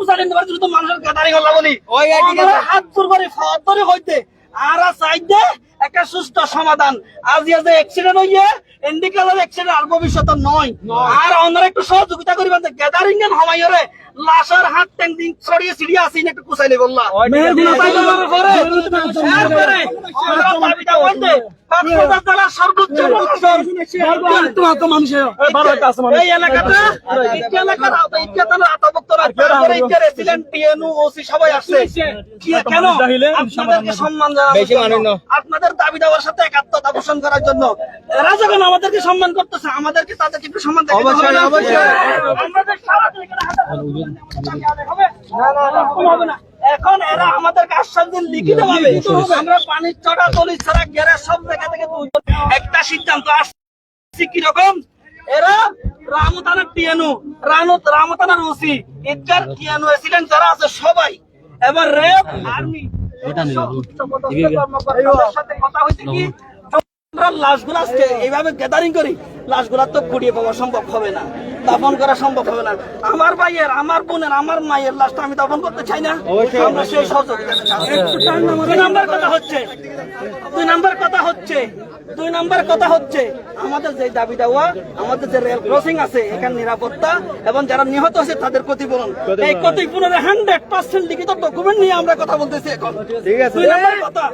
কুসারে নেবার জন্য তো মানুষের গাদারি হল্লা বলি ওই হাত জোর করে ফাওয়াত ধরে হইতে আর চাইতে একটা সুস্থ সমাধান। আজ যে অ্যাক্সিডেন্ট হইয়ে ইন্ডিকালার অ্যাক্সিডেন্ট আর ভবিষ্যৎ নয়। আর অন্যরা একটু সহযোগিতা করিবেন গ্যাদারিং এন হমাইরে লাশার হাত ট্যাং দিন ছড়িয়ে ছিড়িয়ে আসিন একটু কুসাইলে বললা। মেহেরগুলো পাই যাবার পরে এরপরে আমরা দাবিটা বলতে পাঁচশোটা তারা সর্বোচ্চ মানুষের এই এলাকাটা এলাকার আওতা- ইচ্ছা থানার আওতাভুক্ত না। তারপরে ইচ্ছা রেসিডেন্ট, PNU, OC সবাই আসছে। কি- কেন? আপনাদেরকে সম্মান জানানোর জন্য। আপনাদের দাবি দেওয়ার সাথে একাত্মতা পোষণ করার জন্য। এরা যখন আমাদেরকে সম্মান করতেছে আমাদেরকে তাদেরকে একটু সম্মান এখানে এরা আশ্বাস লিখিত ভাবে আমরা পানির ছাড়া সব জায়গা থেকে একটা সিদ্ধান্ত আসছে কীরকম এরা রামতানার টিএনু রানুত রামতানার ওসি টিএনু এসিডেন্ট যারা আছে সবাই এবার রেপ আর্মি সাথে কথা কি আমরা লাশগুলো আজকে এইভাবে গ্যাদারিং করি। লাশগুলা তো কুড়িয়ে পাওয়া সম্ভব হবে না। দাফন করা সম্ভব হবে না। আমার ভাইয়ের আমার বোনের আমার মায়ের লাশটা আমি দাফন করতে চাই না। আমরা সেই সহযোগিতা দুই নাম্বার কথা হচ্ছে। দুই নাম্বার কথা হচ্ছে। দুই নাম্বার কথা হচ্ছে। আমাদের যে দাবি দেওয়া আমাদের যে রেল ক্রসিং আছে এখানে নিরাপত্তা এবং যারা নিহত আছে তাদের ক্ষতিপূরণ। এই ক্ষতিপূরণের হান্ড্রেড পার্সেন্ট লিখিত ডকুমেন্ট নিয়ে আমরা কথা বলতেছি এখন। দুই নাম্বার কথা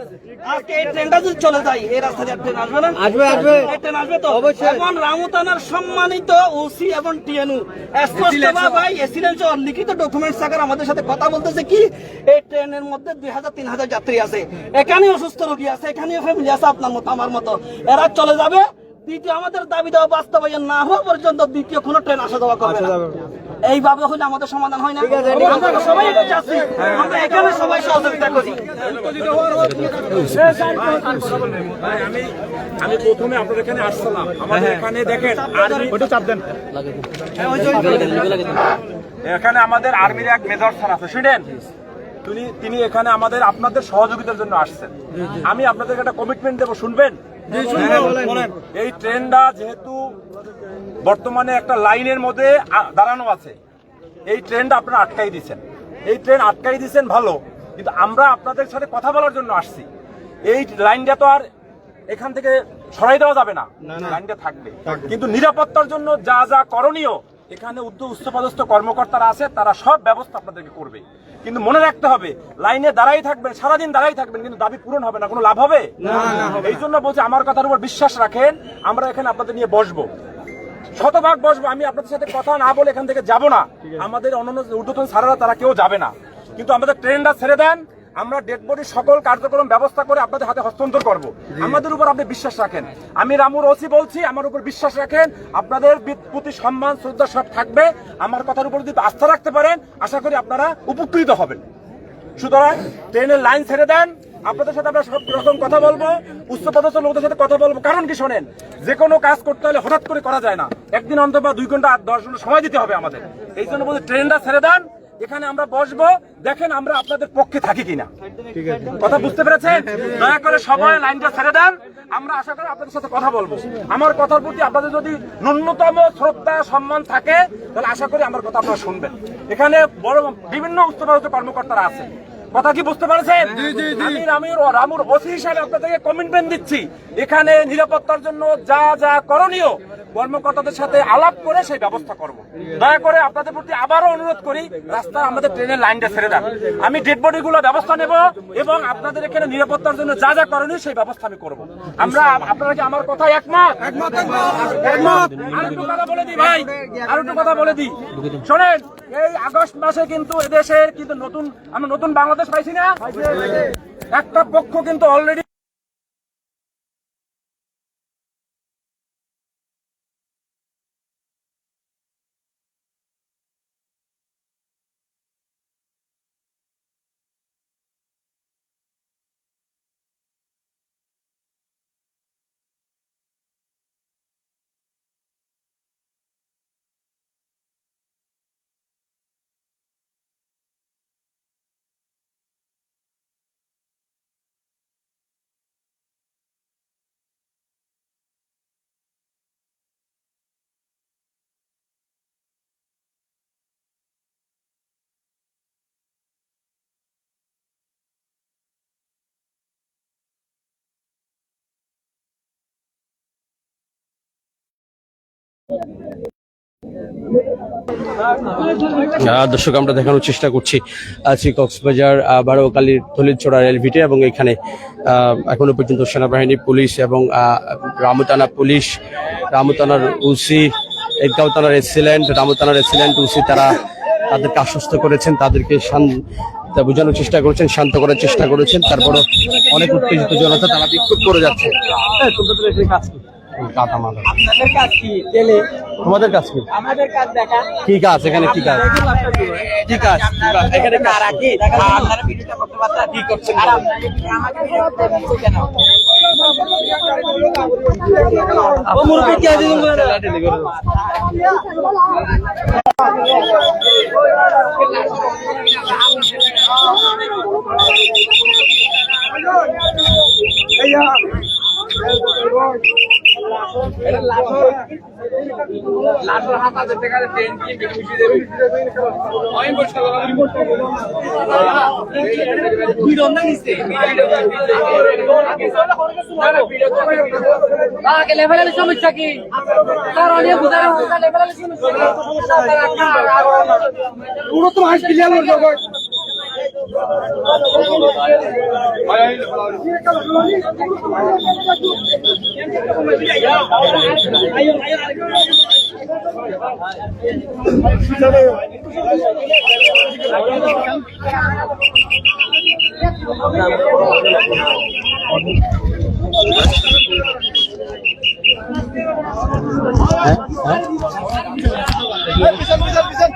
আজকে এই ট্রেনটা যদি চলে যায় এই রাস্তা দিয়ে ট্রেন আসবে না? আসবে আসবে। ট্রেন আসবে তো? অবশ্যই। রামুতানার সম্মানিত ওসি এবং টিএনউ। ভাই এসিডেন্স লিখিত ডকুমেন্টস আকার আমাদের সাথে কথা বলতেছে কি? এই ট্রেনের মধ্যে দুই হাজার তিন হাজার যাত্রী আছে। এখানে অসুস্থ রোগী আছে এখানে ফ্যামিলি আছে আপনার মতো আমার মতো। এরা চলে যাবে। দ্বিতীয় আমাদের দাবি দেওয়া বাস্তবায়ন না হওয়া পর্যন্ত দ্বিতীয় কোনো ট্রেন আসা যাওয়া করবে না। এইভাবে হলে আমাদের সমাধান হয় না। আমরা সবাই এটা চাচ্ছি আমরা এখানে সবাই সহযোগিতা করি। আমি আমি প্রথমে আপনাদের এখানে আসছিলাম। আমাদের এখানে দেখেন আর্মি ওটা চাপ দেন। এখানে আমাদের আর্মির এক মেজর স্যার আছে শুনেন? তিনি তিনি এখানে আমাদের আপনাদের সহযোগিতার জন্য আসছেন। আমি আপনাদেরকে একটা কমিটমেন্ট দেবো শুনবেন? বলেন। এই ট্রেনটা যেহেতু বর্তমানে একটা লাইনের মধ্যে দাঁড়ানো আছে এই ট্রেনটা আপনারা আটকাই দিচ্ছেন এই ট্রেন আটকাই দিচ্ছেন ভালো কিন্তু আমরা আপনাদের সাথে কথা বলার জন্য আসছি। এই লাইনটা তো আর এখান থেকে সরাই দেওয়া যাবে না। লাইনটা থাকবে। কিন্তু নিরাপত্তার জন্য যা যা করণীয় এখানে উচ্চ উচ্চপদস্থ কর্মকর্তারা আছে তারা সব ব্যবস্থা আপনাদেরকে করবে। কিন্তু মনে রাখতে হবে লাইনে দাঁড়াই থাকবেন সারাদিন দাঁড়াই থাকবেন কিন্তু দাবি পূরণ হবে না কোনো লাভ হবে? এই জন্য বলছি আমার কথার উপর বিশ্বাস রাখেন আমরা এখানে আপনাদের নিয়ে বসবো। শতভাগ বসবো আমি আপনাদের সাথে কথা না বলে এখান থেকে যাব না। আমাদের অন্যান্য ঊর্ধ্বতন সারারা তারা কেউ যাবে না। কিন্তু আমাদের ট্রেনটা ছেড়ে দেন আমরা ডেড বডির সকল কার্যক্রম ব্যবস্থা করে আপনাদের হাতে হস্তান্তর করব। আমাদের উপর আপনি বিশ্বাস রাখেন। আমি রামুর ওসি বলছি আমার উপর বিশ্বাস রাখেন। আপনাদের প্রতি সম্মান শ্রদ্ধা সব থাকবে। আমার কথার উপর যদি আস্থা রাখতে পারেন আশা করি আপনারা উপকৃত হবেন। সুতরাং ট্রেনের লাইন ছেড়ে দেন। আপনাদের সাথে আমরা সব রকম কথা বলব। উচ্চপদস্থ লোকদের সাথে কথা বলব। কারণ কি শোনেন যে কোনো কাজ করতে হলে হঠাৎ করে করা যায় না। একদিন অন্তত দুই ঘণ্টা দশ ঘণ্টা সময় দিতে হবে আমাদের। এই জন্য বলছি ট্রেনটা ছেড়ে দেন। এখানে আমরা বসবো দেখেন আমরা আপনাদের পক্ষে থাকি কিনা। কথা বুঝতে পেরেছেন? দয়া করে সবাই লাইনটা ছেড়ে দেন। আমরা আশা করি আপনাদের সাথে কথা বলব। আমার কথার প্রতি আপনাদের যদি ন্যূনতম শ্রদ্ধা সম্মান থাকে তাহলে আশা করি আমার কথা আপনারা শুনবেন। এখানে বড় বিভিন্ন উচ্চপদস্থ কর্মকর্তারা আছে কথা কি বুঝতে পারছেন? আমি রামুর রামুর ওসি হিসাবে আপনাদেরকে কমিটমেন্ট দিচ্ছি। এখানে নিরাপত্তার জন্য যা যা করণীয় কর্মকর্তাদের সাথে আলাপ করে সেই ব্যবস্থা করব। দয়া করে আপনাদের প্রতি আবারও অনুরোধ করি রাস্তার আমাদের ট্রেনের লাইনটা ছেড়ে দেন। আমি ডেড বডি গুলো ব্যবস্থা নেব এবং আপনাদের এখানে নিরাপত্তার জন্য যা যা করণীয় সেই ব্যবস্থা আমি করব। আমরা আপনারা কি আমার কথা একমত একমত। একমত। আর একটু কথা বলে দিই ভাই আর একটু কথা বলে দিই। শোনেন এই আগস্ট মাসে কিন্তু এদেশের কিন্তু নতুন আমরা নতুন বাংলাদেশ পাইছি না? একটা পক্ষ কিন্তু অলরেডি দর্শক আমরা দেখানোর চেষ্টা করছি আছি কক্সবাজার বারোকালীর দলিতচড়া রেলভিটে এবং এখানে এখনও পর্যন্ত সেনাবাহিনী পুলিশ এবং রামুতানা পুলিশ রামুতানার উসি এদগাঁও থানার এক্সিলেন্ট রামুতানার এক্সিলেন্ট উসি তারা তাদেরকে আশ্বস্ত করেছেন তাদেরকে বোঝানোর চেষ্টা করেছেন শান্ত করার চেষ্টা করেছেন তারপরও অনেক উত্তেজিত জনতা তারা বিক্ষোভ করে যাচ্ছে হ্যাঁ, তোমরা তো এখানে কাজ? কাঁথা মাথা। আপনাদের কাজ কি? গেলে তোমাদের কাজ কি? আমাদের কাজ দেখা। কি কাজ? এখানে কি কাজ? কি কাজ? কি এখানে কাজ রাখি আপনারা ভিডিওটা করতে পারতেন কি করছেন? আর আমাকে কেন? কি লেভেলের সমস্যা কি? তার অনেক বুঝার লেভেলের সমস্যা পুরো তো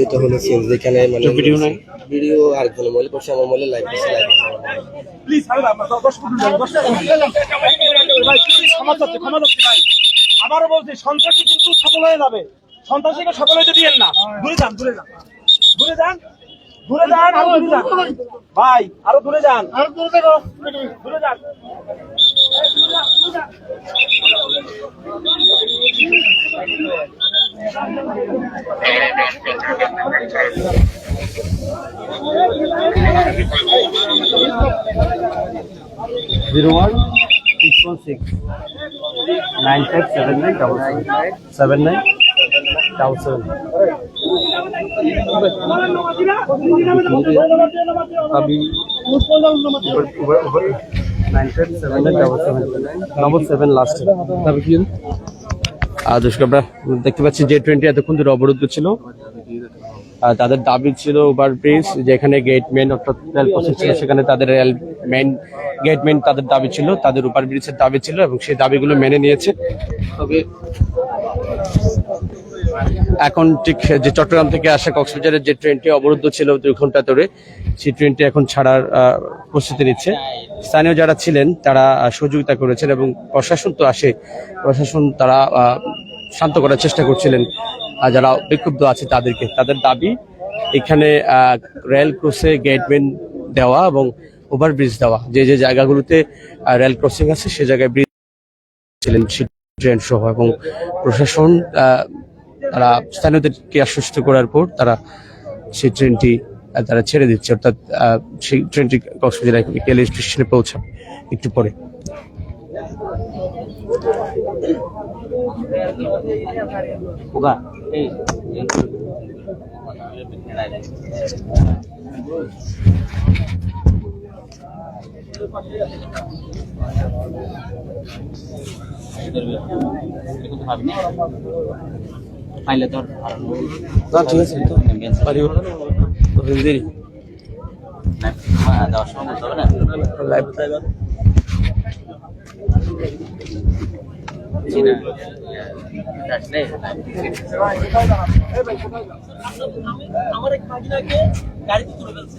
এটা হলো সিন যেখানে মানে ভিডিও নাই? ভিডিও আরেকজন মোবাইল করছে আমার মোবাইলে লাইভ করছে লাইভ প্লিজ মিনিট দশ মিনিট ভাই প্লিজ ক্ষমা ক্ষমা চাচ্ছি ভাই আবারও বলছি সন্ত্রাসী কিন্তু সফল হয়ে যাবে। সন্ত্রাসীকে সফল হতে দিয়েন না। দূরে যান দূরে যান। দূরে যান দূরে যান আরও দূরে যান। ভাই আরও দূরে যান। আরও দূরে যান। দূরে যান। One six nine five seven nine double seven nine double seven দেখতে পাচ্ছি যে টোয়েন্টি এতক্ষণ ধরে অবরুদ্ধ ছিল তাদের দাবি ছিল ওভারব্রিজ যেখানে গেটম্যান অর্থাৎ ছিল, সেখানে তাদের রেল মেন গেটম্যান তাদের দাবি ছিল, তাদের ওভারব্রিজের দাবি ছিল এবং সেই দাবিগুলো মেনে নিয়েছে। তবে এখন ঠিক যে চট্টগ্রাম থেকে আসা কক্সবাজারের যে ট্রেনটি অবরুদ্ধ ছিল দুই ঘণ্টা ধরে, সেই ট্রেনটি এখন ছাড়ার প্রস্তুতি নিচ্ছে। স্থানীয় যারা ছিলেন, তারা সহযোগিতা করেছেন এবং প্রশাসন তো আসে, প্রশাসন তারা শান্ত করার চেষ্টা করছিলেন। যারা বিক্ষুব্ধ আছে তাদেরকে। তাদের দাবি, এখানে রেল ক্রসে গেটম্যান দেওয়া এবং ওভারব্রিজ দেওয়া। যে যে জায়গাগুলোতে রেল ক্রসিং আছে, সে জায়গায় ব্রিজ ছিলেন ট্রেন সহ এবং প্রশাসন তারা স্থানীয়দেরকে আশ্বস্ত করার পর তারা সেই ট্রেনটি তারা ছেড়ে দিচ্ছে। অর্থাৎ সেই ট্রেনটি কক্সবাজার কেল স্টেশনে পৌঁছাবে একটু পরে। পাইলে তোর ঠিক আছে। না? লাইভ আমার এক ভাগিনাকে গাড়িতে তুলে ফেলছে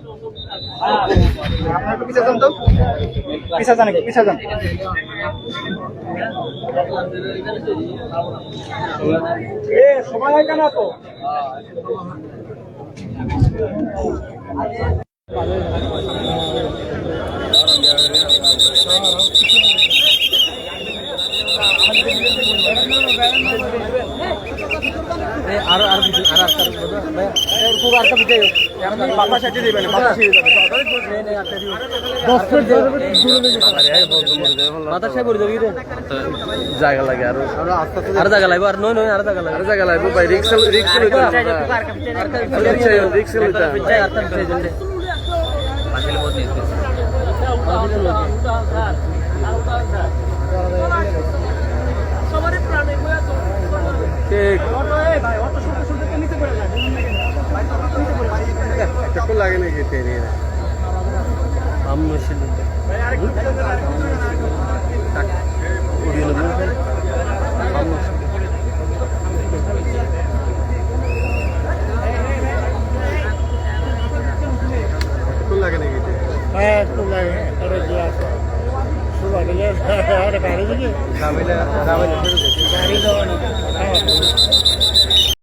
দিয়ে দেবো তো আস্তে আস্তে বন্ধু বুঝবাই এই, এই, এই, সবিউল্লাহ। হয় জায়গা লাগে আরও আর জায়গা লাগবে আর নয় নয় আর জায়গা লাগবে আরও জায়গা লাগবে ভাই রিক্সা রিক্সা লইতে রিক্সা লইতে ঠিক একটু লাগে নাকি ট্রেনে একটু লাগে રાવે રાવે